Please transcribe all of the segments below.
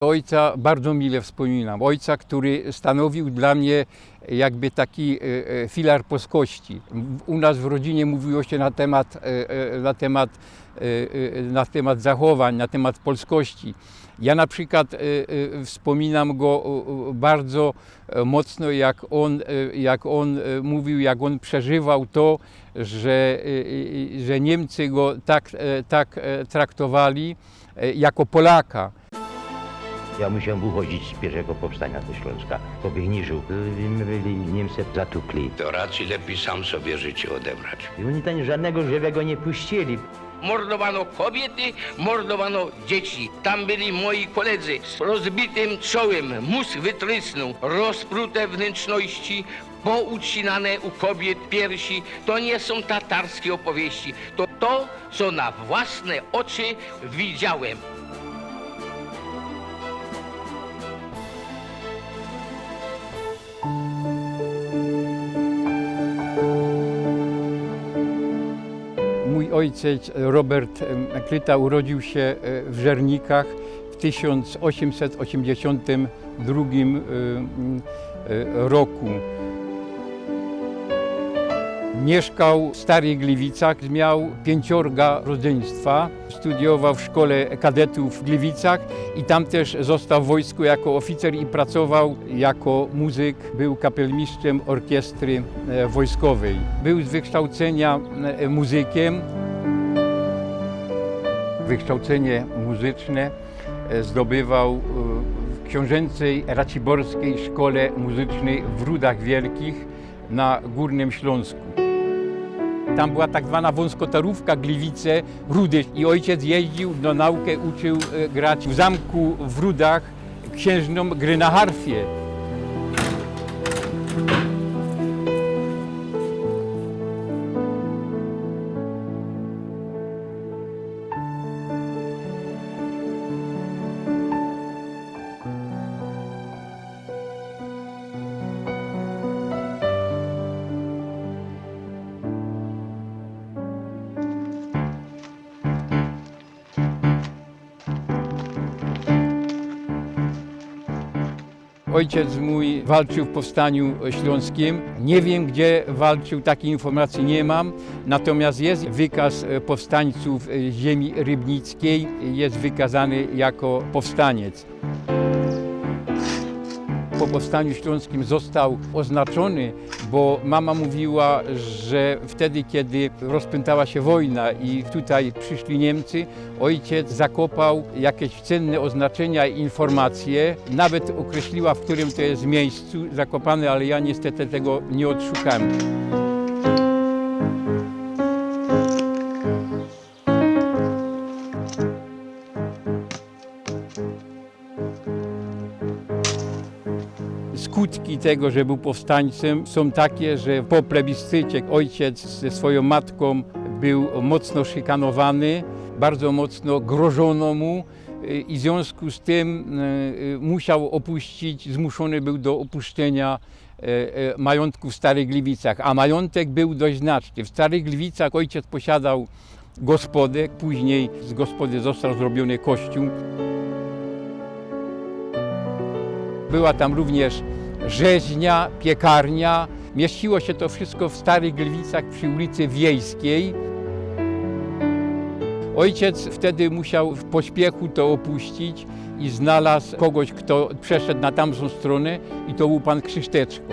Ojca bardzo mile wspominam. Ojca, który stanowił dla mnie jakby taki e, e, filar polskości. U nas w rodzinie mówiło się na temat, e, na temat, na temat zachowań, na temat polskości. Ja na przykład wspominam go bardzo mocno, jak on, jak on mówił, jak on przeżywał to, że, że Niemcy go tak, tak traktowali jako Polaka. Ja musiałem uchodzić z pierwszego powstania do Śląska. Po Biegniżu my byli Niemcy zatukli. To raczej lepiej sam sobie życie odebrać. I oni tam żadnego żywego nie puścili. Mordowano kobiety, mordowano dzieci. Tam byli moi koledzy z rozbitym czołem, mózg wytrysnął, rozprute wnętrzności, poucinane u kobiet piersi. To nie są tatarskie opowieści. To to, co na własne oczy widziałem. Ojciec Robert em, Kryta urodził się e, w Żernikach w 1882 em, e, roku. Mieszkał w Starych Gliwicach, miał pięciorga rodzeństwa. Studiował w szkole kadetów w Gliwicach i tam też został w wojsku jako oficer i pracował jako muzyk. Był kapelmistrzem orkiestry e, wojskowej. Był z wykształcenia e, muzykiem. Wykształcenie muzyczne e, zdobywał e, w książęcej Raciborskiej Szkole Muzycznej w Rudach Wielkich na Górnym Śląsku. Tam była tak zwana wąskotorówka Gliwice, Rudy i ojciec jeździł do naukę, uczył e, grać w zamku w Rudach księżną gry na harfie. Ojciec mój walczył w powstaniu śląskim. Nie wiem, gdzie walczył, takiej informacji nie mam. Natomiast jest wykaz powstańców ziemi rybnickiej. Jest wykazany jako powstaniec. Po powstaniu śląskim został oznaczony, bo mama mówiła, że wtedy, kiedy rozpętała się wojna i tutaj przyszli Niemcy, ojciec zakopał jakieś cenne oznaczenia i informacje. Nawet określiła, w którym to jest miejscu zakopane, ale ja niestety tego nie odszukałem. Tego, że był powstańcem, są takie, że po plebiscycie ojciec ze swoją matką był mocno szykanowany, bardzo mocno grożono mu y, i w związku z tym y, y, musiał opuścić, zmuszony był do opuszczenia majątku w Starych Gliwicach, a majątek był dość znaczny. W Starych Gliwicach ojciec posiadał gospodę, później z gospody został zrobiony kościół. Była tam również rzeźnia, piekarnia. Mieściło się to wszystko w Starych Gliwicach przy ulicy Wiejskiej. Ojciec wtedy musiał w pośpiechu to opuścić i znalazł kogoś, kto przeszedł na tamtą stronę i to był pan Krzyszteczko.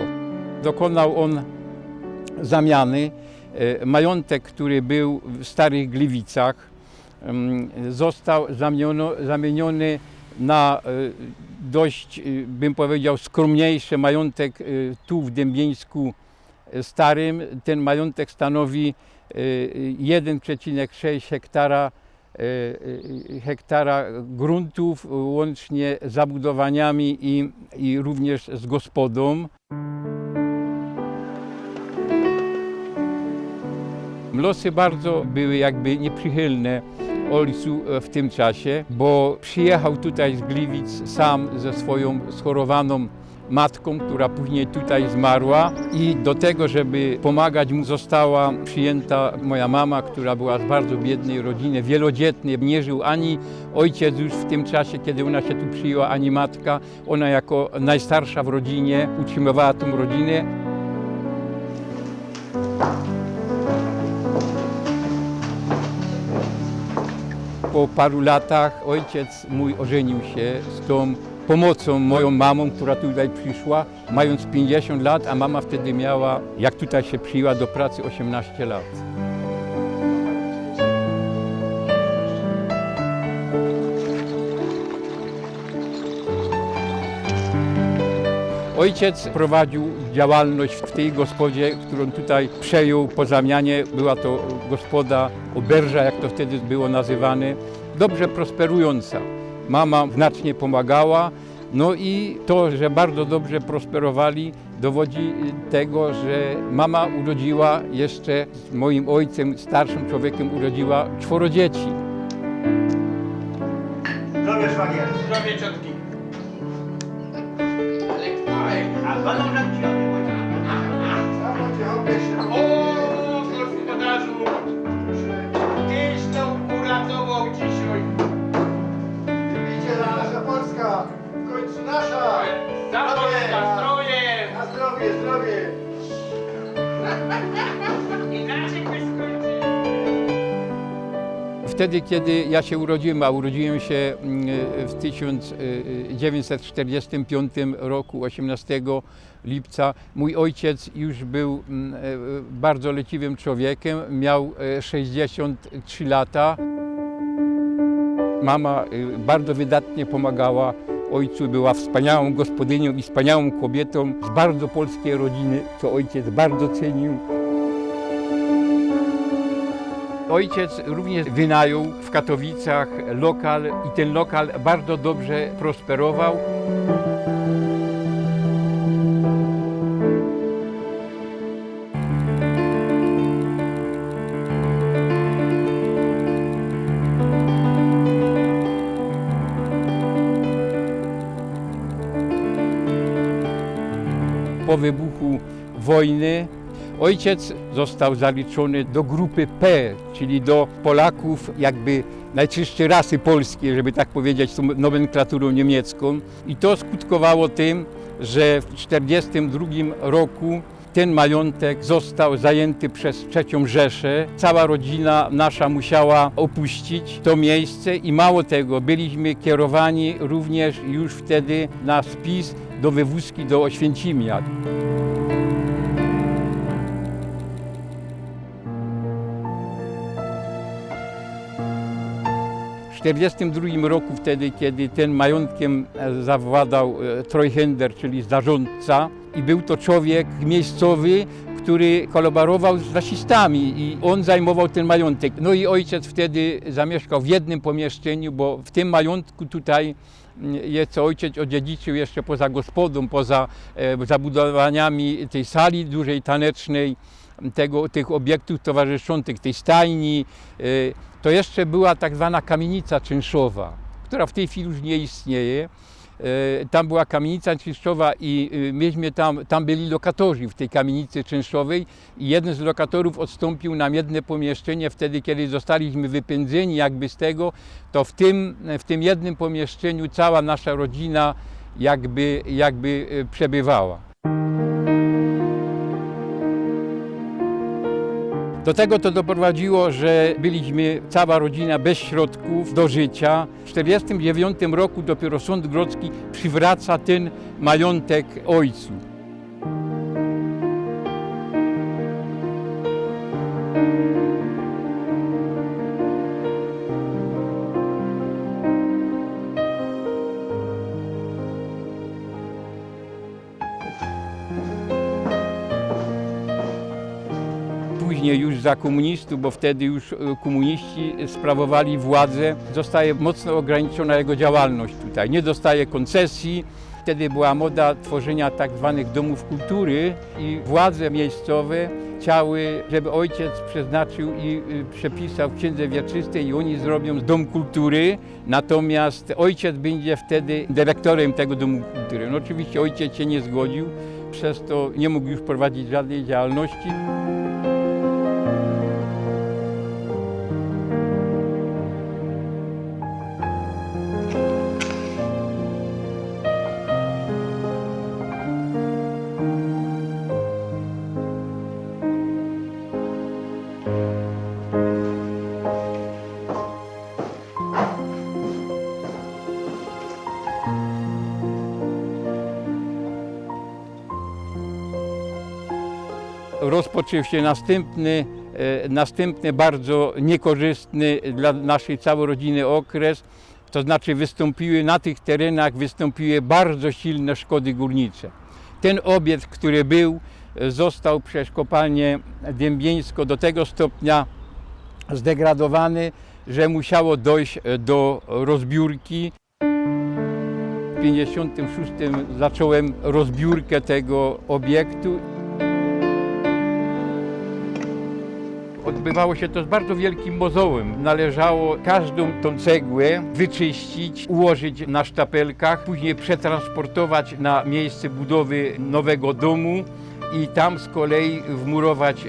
Dokonał on zamiany. E, Majątek, który był w Starych Gliwicach, em, został zamiono, zamieniony na e, dość, e, bym powiedział, skromniejszy majątek e, tu w Dębieńsku Starym. Ten majątek stanowi e, 1,6 hektara, hektara gruntów, łącznie z zabudowaniami i, i również z gospodą. Losy bardzo były jakby nieprzychylne ojcu e, w tym czasie, bo przyjechał tutaj z Gliwic sam ze swoją schorowaną matką, która później tutaj zmarła i do tego, żeby pomagać mu została przyjęta moja mama, która była z bardzo biednej rodziny, wielodzietnej. Nie żył ani ojciec już w tym czasie, kiedy ona się tu przyjęła, ani matka. Ona jako najstarsza w rodzinie utrzymywała tą rodzinę. Po paru latach ojciec mój ożenił się z tą pomocą, moją mamą, która tutaj przyszła, mając 50 lat, a mama wtedy miała, jak tutaj się przyjęła do pracy, 18 lat. Ojciec prowadził działalność w tej gospodzie, którą tutaj przejął po zamianie. Była to gospoda oberża, jak to wtedy było nazywane, dobrze prosperująca. Mama znacznie pomagała, no i to, że bardzo dobrze prosperowali, dowodzi tego, że mama urodziła jeszcze z moim ojcem, starszym człowiekiem, urodziła czworo dzieci. Zdrowie szwagier. Zdrowie ciotki. Ale które? A balon Wtedy, kiedy ja się urodziłem, a urodziłem się mm, w 1945 roku, 18 lipca, mój ojciec już był mm, e, bardzo leciwym człowiekiem, miał e, 63 lata. Mama e, bardzo wydatnie pomagała ojcu, była wspaniałą gospodynią i wspaniałą kobietą z bardzo polskiej rodziny, co ojciec bardzo cenił. Ojciec również wynajął w Katowicach lokal i ten lokal bardzo dobrze prosperował. Po wybuchu wojny ojciec został zaliczony do grupy P, czyli do Polaków jakby najczystszej rasy polskiej, żeby tak powiedzieć, tą nomenklaturą niemiecką. I to skutkowało tym, że w 1942 roku ten majątek został zajęty przez trzecią Rzeszę. Cała rodzina nasza musiała opuścić to miejsce i mało tego, byliśmy kierowani również już wtedy na spis do wywózki do Oświęcimia. 1942 roku, wtedy, kiedy ten majątkiem e, zawładał e, Treuhänder, czyli zarządca, i był to człowiek miejscowy, który kolaborował z rasistami i on zajmował ten majątek. No i ojciec wtedy zamieszkał w jednym pomieszczeniu, bo w tym majątku tutaj mm, jest co ojciec odziedziczył jeszcze poza gospodą, poza e, zabudowaniami tej sali dużej tanecznej, tego, tych obiektów towarzyszących, tej stajni, e, to jeszcze była tak zwana kamienica czynszowa, która w tej chwili już nie istnieje. E, Tam była kamienica czynszowa i e, myśmy tam, tam byli lokatorzy w tej kamienicy czynszowej i jeden z lokatorów odstąpił nam jedno pomieszczenie wtedy, kiedy zostaliśmy wypędzeni jakby z tego, to w tym, w tym jednym pomieszczeniu cała nasza rodzina jakby, jakby przebywała. Do tego to doprowadziło, że byliśmy cała rodzina bez środków do życia. W 1949 roku dopiero Sąd Grodzki przywraca ten majątek ojcu. Za komunistów, bo wtedy już e, komuniści sprawowali władzę, zostaje mocno ograniczona jego działalność tutaj. Nie dostaje koncesji. Wtedy była moda tworzenia tak zwanych domów kultury i władze miejscowe chciały, żeby ojciec przeznaczył i y, przepisał księdze wieczystej i oni zrobią dom kultury, natomiast ojciec będzie wtedy dyrektorem tego domu kultury. No oczywiście ojciec się nie zgodził, przez to nie mógł już prowadzić żadnej działalności. Rozpoczął się następny, e, następny bardzo niekorzystny dla naszej całej rodziny okres. To znaczy wystąpiły na tych terenach wystąpiły bardzo silne szkody górnicze. Ten obiekt, który był, e, został przez kopalnię Dębieńsko do tego stopnia zdegradowany, że musiało dojść e, do rozbiórki. W 1956 zacząłem rozbiórkę tego obiektu. Odbywało się to z bardzo wielkim mozołem. Należało każdą tą cegłę wyczyścić, ułożyć na sztapelkach, później przetransportować na miejsce budowy nowego domu i tam z kolei wmurować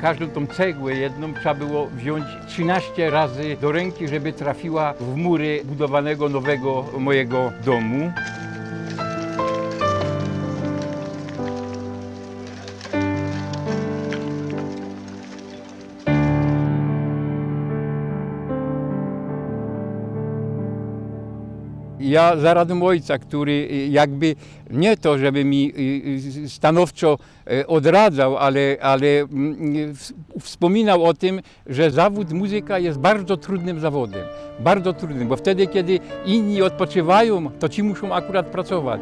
każdą tą cegłę jedną trzeba było wziąć 13 razy do ręki, żeby trafiła w mury budowanego nowego mojego domu. Ja za radą ojca, który y, jakby nie to, żeby mi y, y, stanowczo odradzał, ale, ale mm, wspominał o tym, że zawód muzyka jest bardzo trudnym zawodem. Bardzo trudnym, bo wtedy, kiedy inni odpoczywają, to ci muszą akurat pracować.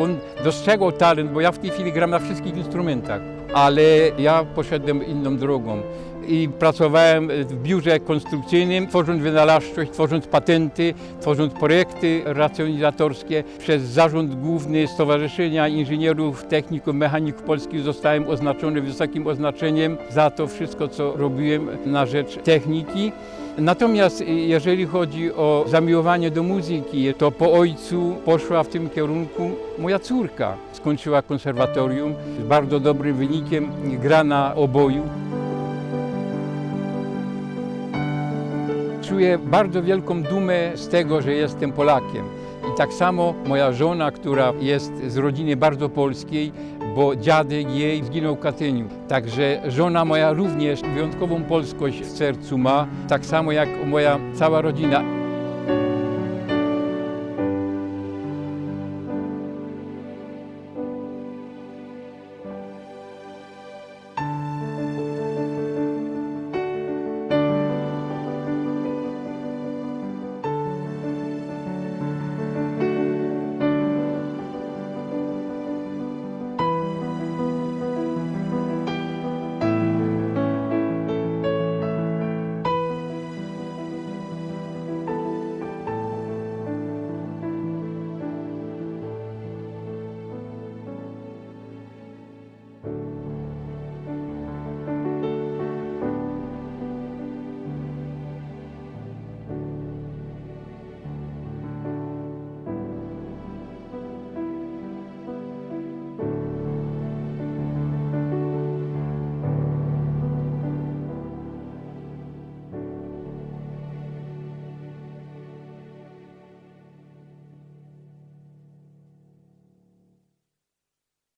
On dostrzegał talent, bo ja w tej chwili gram na wszystkich instrumentach, ale ja poszedłem inną drogą i pracowałem w biurze konstrukcyjnym, tworząc wynalazczość, tworząc patenty, tworząc projekty racjonalizatorskie. Przez Zarząd Główny Stowarzyszenia Inżynierów Techników Mechaników Polskich zostałem oznaczony wysokim oznaczeniem za to wszystko, co robiłem na rzecz techniki. Natomiast jeżeli chodzi o zamiłowanie do muzyki, to po ojcu poszła w tym kierunku moja córka. Skończyła konserwatorium z bardzo dobrym wynikiem, gra na oboju. Czuję bardzo wielką dumę z tego, że jestem Polakiem. I tak samo moja żona, która jest z rodziny bardzo polskiej, bo dziadek jej zginął w Katyniu. Także żona moja również wyjątkową polskość w sercu ma, tak samo jak moja cała rodzina.